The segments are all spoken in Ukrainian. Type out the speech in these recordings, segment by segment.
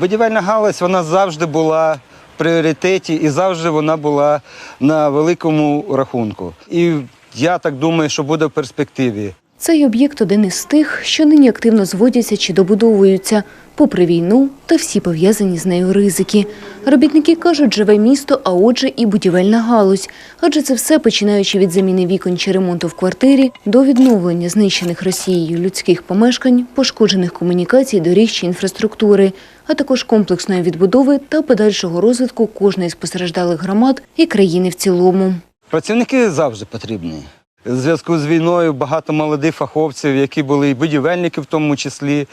Будівельна галузь вона завжди була в пріоритеті і завжди вона була на великому рахунку. І я так думаю, що буде в перспективі. Цей об'єкт один із тих, що нині активно зводяться чи добудовуються, попри війну та всі пов'язані з нею ризики. Робітники кажуть, живе місто, а отже, і будівельна галузь. Адже це все починаючи від заміни вікон чи ремонту в квартирі до відновлення знищених Росією людських помешкань, пошкоджених комунікацій, доріг чи інфраструктури, а також комплексної відбудови та подальшого розвитку кожної з постраждалих громад і країни в цілому. Працівники завжди потрібні. У зв'язку з війною багато молодих фаховців, які були і будівельники, в тому числі, е,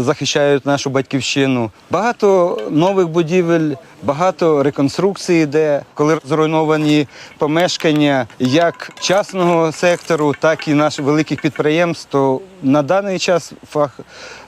захищають нашу батьківщину. Багато нових будівель, багато реконструкцій йде, коли зруйновані помешкання як частного сектору, так і наших великих підприємств. То на даний час фах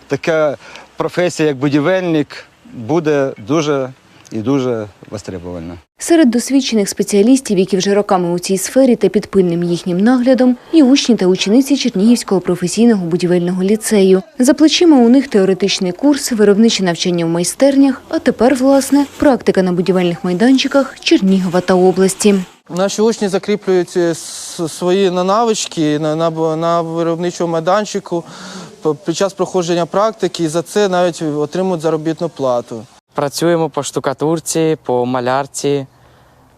така професія, як будівельник, буде дуже і дуже востребована. Серед досвідчених спеціалістів, які вже роками у цій сфері та під пильним їхнім наглядом, і учні та учениці Чернігівського професійного будівельного ліцею. За плечима у них теоретичний курс, виробниче навчання в майстернях, а тепер, власне, практика на будівельних майданчиках Чернігова та області. Наші учні закріплюють е, свої на- навички на, на, на виробничому майданчику під час проходження практики і за це навіть отримують заробітну плату. Працюємо по штукатурці, по малярці,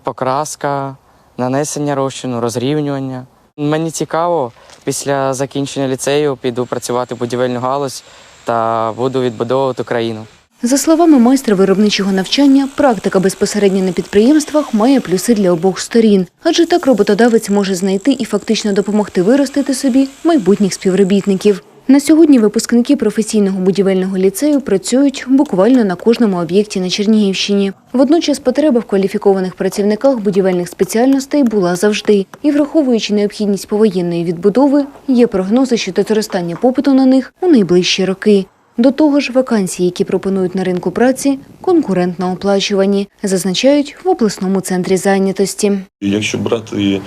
покраска, нанесення розчину, розрівнювання. Мені цікаво, після закінчення ліцею піду працювати в будівельну галузь та буду відбудовувати країну. За словами майстра виробничого навчання, практика безпосередньо на підприємствах має плюси для обох сторін, адже так роботодавець може знайти і фактично допомогти виростити собі майбутніх співробітників. На сьогодні випускники професійного будівельного ліцею працюють буквально на кожному об'єкті на Чернігівщині. Водночас потреба в кваліфікованих працівниках будівельних спеціальностей була завжди. І враховуючи необхідність повоєнної відбудови, є прогнози щодо зростання попиту на них у найближчі роки. До того ж, вакансії, які пропонують на ринку праці, конкурентно оплачувані, зазначають в обласному центрі зайнятості. Якщо брати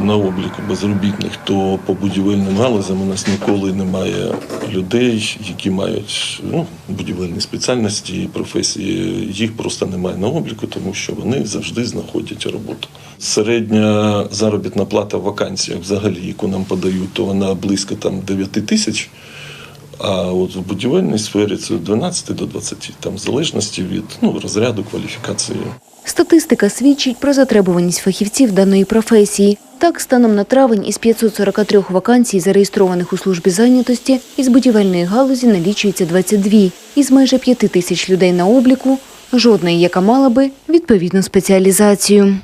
на облік безробітних, то по будівельним галузям у нас ніколи немає людей, які мають ну, будівельні спеціальності і професії. Їх просто немає на обліку, тому що вони завжди знаходять роботу. Середня заробітна плата в вакансіях, взагалі, яку нам подають, то вона близько там 9 тисяч. А от в будівельній сфері це 12 до 20, там в залежності від ну, розряду кваліфікації. Статистика свідчить про затребуваність фахівців даної професії. Так, станом на травень із 543 вакансій, зареєстрованих у службі зайнятості, із будівельної галузі налічується 22. Із майже 5 тисяч людей на обліку – жодної, яка мала би відповідну спеціалізацію.